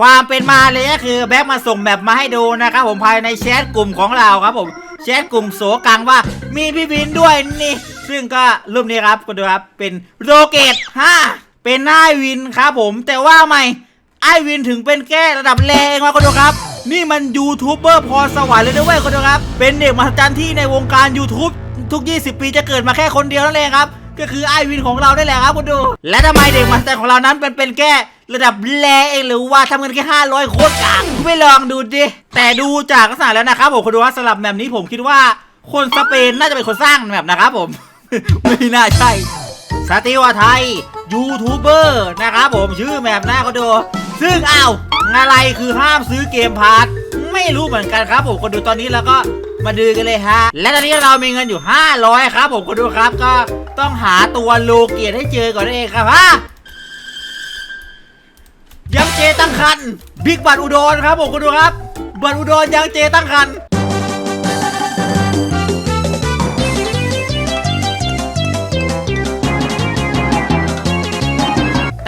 ความเป็นมาเลยก็คือแบ็กมาส่งแบบมาให้ดูนะครับผมภายในแชทกลุ่มของเราครับผมแชทกลุ่มโสกังว่ามีพี่วินด้วยนี่ ซึ่งก็รูปนี้ครับคุณดูครับเป็นโรเกตห้าเป็นนายวินครับผมแต่ว่าไม่ไอวินถึงเป็นแค่ระดับแรงมาคุณดูครับ นี่มันยูทูบเบอร์พอสวรรค์เลยนะเว้ยคุณดูครับ เป็นเด็กมหัศจรรย์ที่ในวงการ YouTube ทุก 20 ปีจะเกิดมาแค่คนเดียวนั่นเองครับ ก็คือไอวินของเราได้แหละครับคุณดู และทำไมเด็กมหัศจรรย์ของเรานั้นเป็นเป็นแค่ระดับแรเองหรือว่าทำเงินแค่ 500 โคตรกากไม่ลองดูดิแต่ดูจากลักษณะแล้วนะครับผมคุณดูว่าสลับแบบนี้ผมคิดว่าคนสเปนน่าจะเป็นคนสร้างแบบนะครับผม ไม่น่าใช่สติวไทยยูทูบเบอร์นะครับผมชื่อแมปหน้าเขาดู ซึ่งอ้าวอะไรคือห้ามซื้อเกมพาร์ท ไม่รู้เหมือนกันครับ ผมคนดูตอนนี้แล้วก็มาดูกันเลยฮะ และตอนนี้เรามีเงินอยู่ 500 ครับ ผมคนดูครับก็ต้องหาตัวโลเกียรให้เจอก่อนนั่นเองครับฮะยังเจตั้งคันบิ๊กบัตรอุดรครับผมคนดูครับบัตรอุดรยังเจตั้งคัน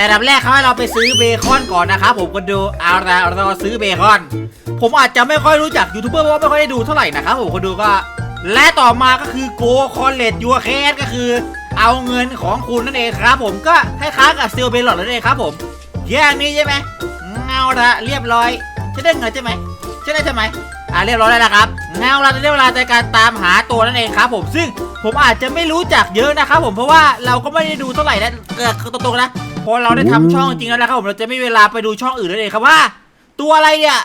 แต่ดับแรกเขาให้เราไปซื้อเบคอนก่อนนะครับผมก็ดูเอาละเราซื้อเบคอน ผมอาจจะไม่ค่อยรู้จักยูทูบเบอร์เพราะว่าไม่ค่อยได้ดูเท่าไหร่นะครับผมคนดูก็ และต่อมาก็คือโกคอนเลตยูแคสก็คือ เอาเงินของคุณนั่นเองครับ ผมก็คล้ายๆกับเซลเบลล์นั่นเองครับผมแย่นี้ใช่ไหมเอาละเรียบร้อยจะได้เงินใช่ไหม ช่ได้ใช่ไหมอ่าเรียบร้อยแล้วนะครับเอาละได้เวลาในการตามหาตัวนั่นเองครับผมซึ่งผมอาจจะไม่รู้จักเยอะนะครับผมเพราะว่าเราก็ไม่ได้ดูเท่าไหร่นะเออตรงๆนะพอเราได้ทำช่องจริงแล้วนะครับผมเราจะไม่มีเวลาไปดูช่องอื่นเลยครับว่า ตัวอะไรเนี่ย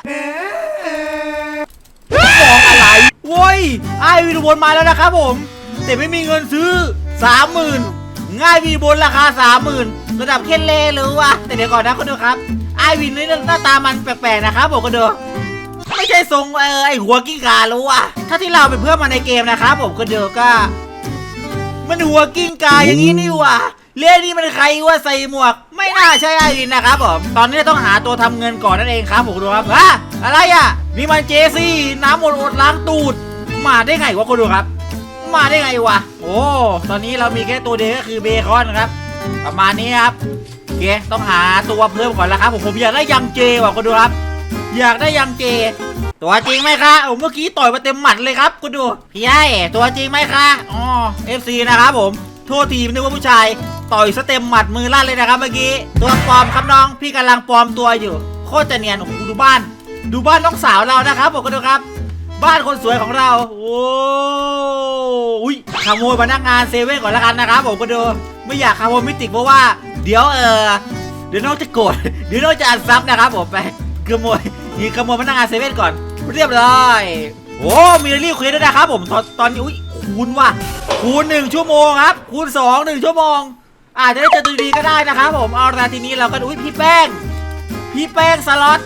มองอะไรโว้ยไอวีดบนมาแล้วนะครับผม แต่ไม่มีเงินซื้อสามหมื่นง่ายวีบนราคาสามหมื่นระดับเคนเลหรือวะแต่เดี๋ยวก่อนนะคุณดูครับไอวีนี่หน้าตามันแปลกๆนะครับผมก็ดู ไม่ใช่ทรงเออไอหัวกิ้งก่ารู้วะถ้าที่เราเป็นเพื่อนมาในเกมนะครับผมก็ดูก็ มันหัวกิ้งกาอย่างนี้นี่ว่าเรื่องนี้มันใครว่าใส่หมวก ไม่น่าใช่ไอรินนะครับผมตอนนี้ต้องหาตัวทำเงินก่อนนั่นเองครับผมดูครับฮะอะไรอะนี่มันเจซี่น้ำอดอดล้างตูด มาได้ไงวะคุณดูครับมาได้ไงวะ โอ้ ตอนนี้เรามีแค่ตัวเดียวก็คือเบคอนครับ ประมาณนี้ครับโอเคต้องหาตัวเพิ่มก่อนแล้วครับผม ผมอยากได้ยังเจว่ะคุณดูครับ อยากได้ยังเจ ตัวจริงไหมคะโอ้เมื่อกี้ต่อยมาเต็มหมัดเลยครับคุณดูพี่ไอ้ตัวจริงไหมคะอ๋อ FC นะครับผม โทษทีนึกว่าผู้ชาย ต่อยสเต็มหมัดมือลั่นเลยนะครับเมื่อกี้ ตัวปลอมครับน้อง พี่กำลังปลอมตัวอยู่ โคตรจะเนียนโอ้โหดูบ้าน ดูบ้านน้องสาวเรานะครับผมก็ดูครับ บ้านคนสวยของเรา โอ้ยขโมยพนักงานเซเว่นก่อนละกันนะครับผมก็ดู ไม่อยากขโมยมิติเพราะว่า เดี๋ยวเออเดี๋ยวน้องจะโกรธเดี๋ยวน้องจะอัดซับนะครับผมไป ขโมยนี่ขโมยพนักงานเซเว่นก่อน เรียบร้อยโอ้มีรีบคุยด้วยนะครับผมตอนตอนนี้อุ้ยคูณว่ะคูณหนึ่งชั่วโมงครับ คูณสองหนึ่งชั่วโมง อาจจะได้เจอตัวดีก็ได้นะครับผมเอาละทีนี้เราก็อุ้ยพี่แป้ง พี่แป้งสล็อต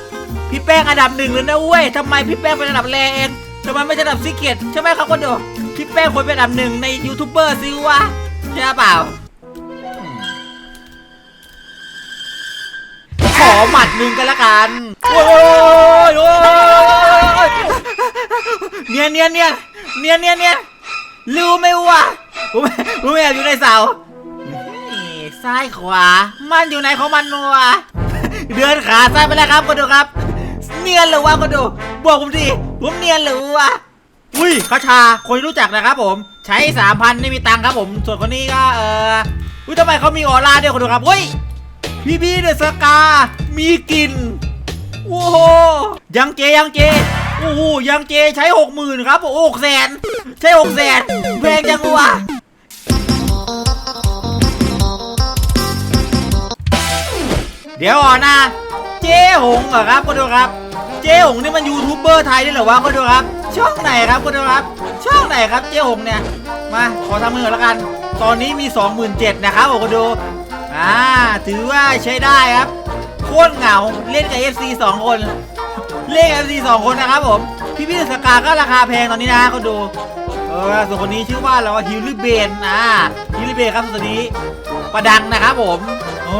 พี่แป้งอันดับหนึ่งเลยนะเว้ยทำไมพี่แป้งเป็นอันดับแรเองทำไมไม่ใช่อันดับซีเกตใช่ไหมครับคนดูพี่แป้งควรเป็นอันดับหนึ่งในยูทูบเบอร์ซิวะใช่เปล่าขอหมัดหนึ่งกันละกัน โอ้ยโอ้ยเนียนเนียนเนียนเนียนเนียนเนียนรู้ไหมวะผมผมแอบอยู่ในเสานี่ซ้ายขวา มันอยู่ไหนของมันวะเดือนขาซ้ายไปแล้วครับคนดูครับ เนียนหรือวะคนดูบอกผมดิผมเนียนหรือวะอุ้ยคาชาคนรู้จักนะครับผม ใช้สามพันไม่มีตังค์ครับผม ส่วนคนนี้ก็เอออุ้ยทำไมเขามีออร่าด้วยคนดูครับเฮ้ยพี่พี่เดอะสกา มีกลิ่น โอ้โหยังเจยังเจโอ้โหยังเจใช้หกหมื่นครับ โอ้กแสนใช้หกแสนแพงจังวะเดี๋ยวก่อนนะ เจ๊หงเหรอครับคุณดูครับ เจ๊หงนี่มันยูทูบเบอร์ไทยด้เหรอวะคุณดูครับ ช่องไหนครับคุณดูครับ ช่องไหนครับเจ๊หงเนี่ย มาขอทำมือแล้วกัน ตอนนี้มี 27,000นะครับผมคุณดู อ่า ถือว่าใช้ได้ครับ โคตรเหงาเล่นกับ FC สองคน เล่นกับ FC สองคนนะครับผม พี่พี่สกาก็ราคาแพงตอนนี้นะคุณดู เออส่วนคนนี้ชื่อว่าเราฮิลลี่เบนอ่าฮิลลี่เบนครับส่วนนี้ประดังนะครับผมอ๋อ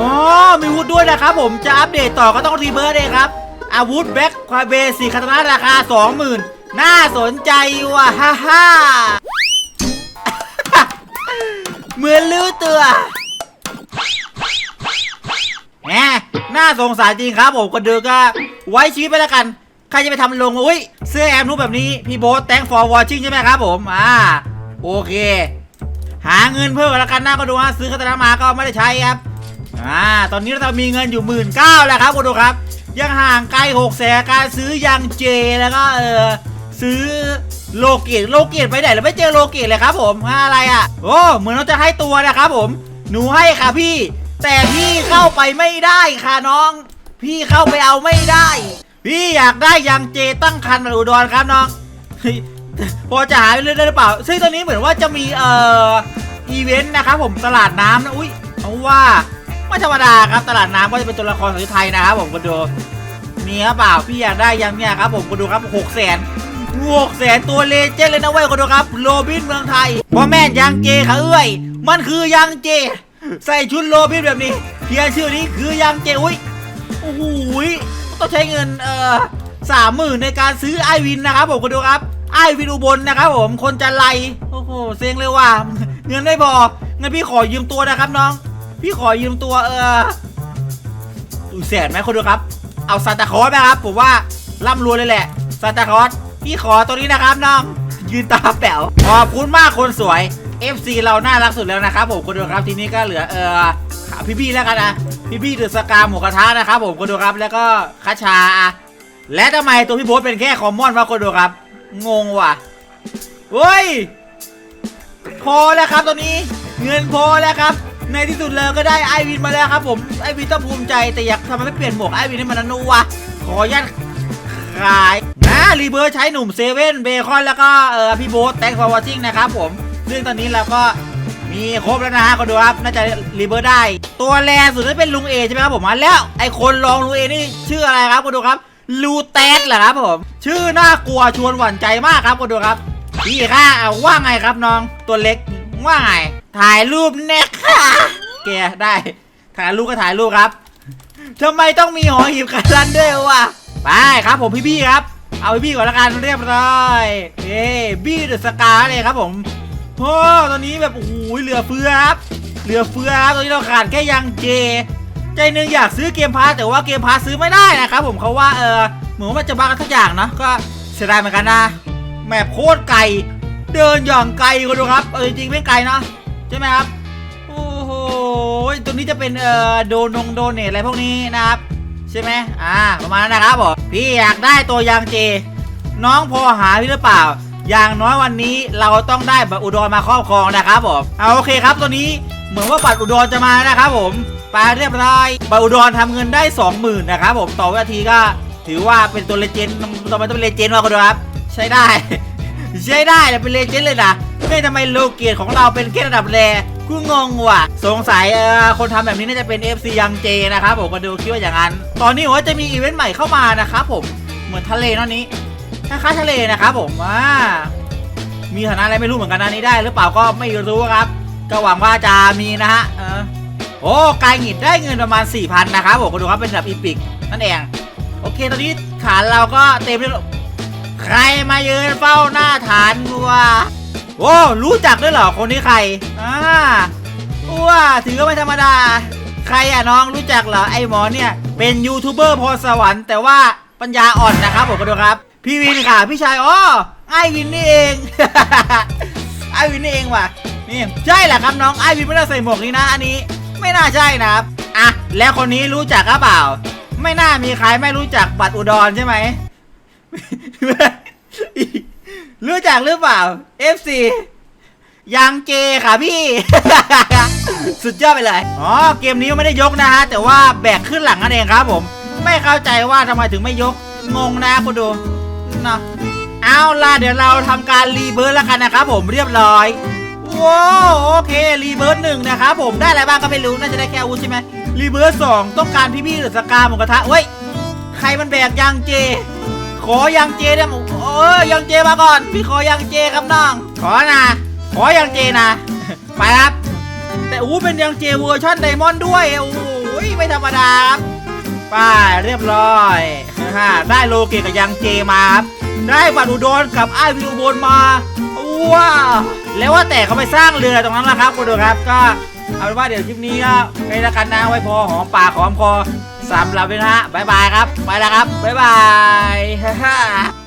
มีอาวุธด้วยนะครับผมจะอัปเดตต่อก็ต้องรีเบิร์ดเองครับ อาวุธแบ็คควาเบสีคาตาราคา 20,000 น่าสนใจว่ะฮ่าฮ่าเหมือนรู้ตัวแหม น่าสงสารจริงครับผมคนดูก็ไว้ชีวิตไปแล้วกัน ใครจะไปทำลงอุ้ยเสื้อแอมนูปแบบนี้ พี่โบ๊ท thank for watching ใช่ไหมครับผมอ่าโอเค หาเงินเพิ่มแล้วกันนะก็ดูฮะซื้อคาตานะมาก็ไม่ได้ใช้ครับอ่าตอนนี้เรามีเงินอยู่หมื่นเก้าแล้วครับคุณดูครับ ยังห่างไกลหกแสนการซื้อยังเจแล้วก็เออซื้อโลเกตโลเกตไปไหนเราไม่เจอโลเกตเลยครับผมอ่าอะไรอะโอ้เหมือนเราจะให้ตัวนะครับผม หนูให้ค่ะพี่ แต่พี่เข้าไปไม่ได้ค่ะน้อง พี่เข้าไปเอาไม่ได้ พี่อยากได้ยังเจตั้งคันมาอุดรครับน้องพอจะหาเรื่อยๆหรือเปล่า ซึ่งตอนนี้เหมือนว่าจะมีเอ่ออีเวนต์นะครับผมตลาดน้ำนะอุ้ยเอาว่าไม่ธรรมดาครับตลาดน้ำก็จะเป็นตัวละครของไทยนะครับผมก็ดูมีครับเปล่าพี่อยากได้ยังเนี่ยครับผมก็ดูครับหกแสนหกแสนตัวเลเจนด์เลยนะเว้ยก็ดูครับโรบินเมืองไทยพ่อแม่ยังเจค่ะเอ้ยมันคือยังเจ ใส่ชุดโรบินแบบนี้เพียงชื่อนี้คือยังเจอุ้ยโอ้โหต้องใช้เงินเอ่อสามหมื่นในการซื้อไอวินนะครับผมก็ดูครับไอวินอุบลนะครับผมคนจะไลโอ้โหเซ็งเลยว่ะเงินไม่พองั้นพี่ขอยืมตัวนะครับน้อง พี่ขอยืมตัวเออดูแสนไหมคนดูครับ เอาซานตาคลอสไหมครับผมว่าร่ำรวยเลยแหละซานตาคลอสพี่ขอตัวนี้นะครับน้องยืนตาแป๋วขอบคุณมากคนสวย FC เราน่ารักสุดแล้วนะครับผมคนดูครับทีนี้ก็เหลือเออพี่พี่แล้วกันนะพี่พี่เดือดสกาหมูกระทะนะครับผมคนดูครับแล้วก็คาชา และทำไมตัวพี่โบ๊ทเป็นแค่คอมมอนวะคนดูครับงงว่ะเฮ้ยพอแล้วครับตอนนี้เงินพอแล้วครับ ในที่สุดเลยก็ได้ไอวินมาแล้วครับผมไอวินต้องภูมิใจแต่อยากทำไมไม่เปลี่ยนหมวกไอวินให้มันนัวะขออนุญาตขายนะรีเบิร์ใช้หนุ่มเซเว่นเบคอนแล้วก็เออพี่โบ๊ทแตงฟอร์วอชิ่งนะครับผม ซึ่งตอนนี้เราก็มีครบแล้วนะฮะก็ดูครับ น่าจะรีเบิร์ได้ ตัวแรงสุดจะเป็นลุงเอใช่ไหมครับผมมาแล้วไอคนรองลุงเอนี่ชื่ออะไรครับก็ดูครับลูแตสเหรอครับผม ชื่อน่ากลัวชวนหวั่นใจมากครับก็ดูครับพี่ค่ะเอาว่าไงครับน้องตัวเล็กว่าไงถ่ายรูปแน่ค่ะแกได้ถ่ายรูปก็ถ่ายรูปครับทำไมต้องมีหอหีบกันลันด้วยวะไปครับผมพี่พี่ๆครับ เอาพี่พี่ๆก่อนละกันเรียบร้อยเอ้บี้เดอะสกาเลยครับผม โอ้ตอนนี้แบบโอ้โหเหลือเฟือครับเหลือเฟือครับตอนนี้เราขาดแค่ยังเจ ใจหนึ่งอยากซื้อเกมพาร์แต่ว่าเกมพาร์ซื้อไม่ได้นะครับผมเขาว่าเออเหมือนว่าจะบักกันทุกอย่างเนาะก็เสียดายเหมือนกันนะแมพโคตรไกลเดินอย่างไกลคุณดูครับเออจริงๆไม่ไกลนะใช่ไหมครับโอ้โหตัวนี้จะเป็นเอ่อโดนงโดเนทอะไรพวกนี้นะครับ ใช่ไหมอ่าประมาณนั้นนะครับผมพี่อยากได้ตัวยางเจ น้องพอหาพี่หรือเปล่า อย่างน้อยวันนี้เราต้องได้บัตรอุดรมาครอบครองนะครับผมเอาโอเคครับตัวนี้เหมือนว่าบัตรอุดรจะมานะครับผมไปเรียบร้อยบัตรอุดรทำเงินได้ 20,000นะครับผมต่อวินาทีก็ถือว่าเป็นตัวเลเจนด์ต่อไปต้องเป็นเลเจนด์มากันดูครับ ใช้ได้ ใช้ได้แต่เป็นเลเจนด์เลยนะไม่ทำไมโลเกียรของเราเป็นแค่ระดับแรกูงงว่ะ สงสัยคนทำแบบนี้น่าจะเป็น FC ยังเจนะครับผมมาดูคิดว่าอย่างนั้น ตอนนี้ว่าจะมีอีเวนต์ใหม่เข้ามานะครับผมเหมือนทะเลนั่นนี้ คล้ายๆทะเลนะครับผมว่า มีฐานะอะไรไม่รู้เหมือนกันนะนี้ได้ หรือเปล่าก็ไม่รู้ครับ ก็หวังว่าจะมีนะฮะเออโอ้กายหงิดได้เงินประมาณ 4,000 นะครับผมดูครับเป็นแบบอีพิกนั่นเองโอเคตอนนี้ฐานเราก็เต็มแล้วใครมายืนเฝ้าหน้าฐานวะโอ้รู้จักด้วยเหรอคนนี้ใครอ่าว้าถือว่าไม่ธรรมดา ใครอะน้องรู้จักเหรอไอหมอเนี่ย เป็นยูทูบเบอร์พรสวรรค์แต่ว่าปัญญาอ่อนนะครับผมก็ดูครับ พี่วินค่ะ พี่ชายอ๋อไอวินนี่เอง ไอวินนี่เองว่ะนี่ใช่แหละครับน้องไอวินไม่ได้ใส่หมวกนี้นะ อันนี้ ไม่น่าใช่นะครับอะแล้วคนนี้รู้จักหรือเปล่า ไม่น่ามีใครไม่รู้จักบัตรอุดรใช่ไหมรู้จักหรือเปล่า FC ยังเจค่ะพี่ สุดยอดไปเลยอ๋อเกมนี้ไม่ได้ยกนะฮะแต่ว่าแบกขึ้นหลังนั่นเองครับผม ไม่เข้าใจว่าทำไมถึงไม่ยก งงนะคุณดู นะเอาล่ะเดี๋ยวเราทำการรีเบิร์ดแล้วกันนะครับผมเรียบร้อยว้าวโอเครีเบิร์ดหนึ่งนะครับผมได้อะไรบ้างก็ไม่รู้น่าจะได้แค่อาวุธใช่ไหมรีเบิร์ดสองต้องการพี่พี่หรือสกาหมูกระทะเว้ยใครมันแบกยังเจ ขอยังเจได้หมเออยังเจมาก่อน พี่ขอยังเจครับน้อง ขอนะ ขอยังเจนะ ไปครับ แต่อู้เป็นยังเจเวอร์ชันไดมอนด์ด้วยโอ้ยไม่ธรรมดาครับ ไปเรียบร้อยฮ่าได้โลเกตกับยังเจมาครับได้บัตรอุดรกับไอวิวบนมาว้าแล้วว่าแต่เขาไปสร้างเรือตรงนั้นแล้วครับคุณดูครับก็เอาเป็นว่าเดี๋ยวคลิปนี้ก็ไปละกันนะไว้พอหอมปากหอมคอสำหรับวันนี้นะฮะบายบายครับ ไปแล้วครับบายบายฮ่า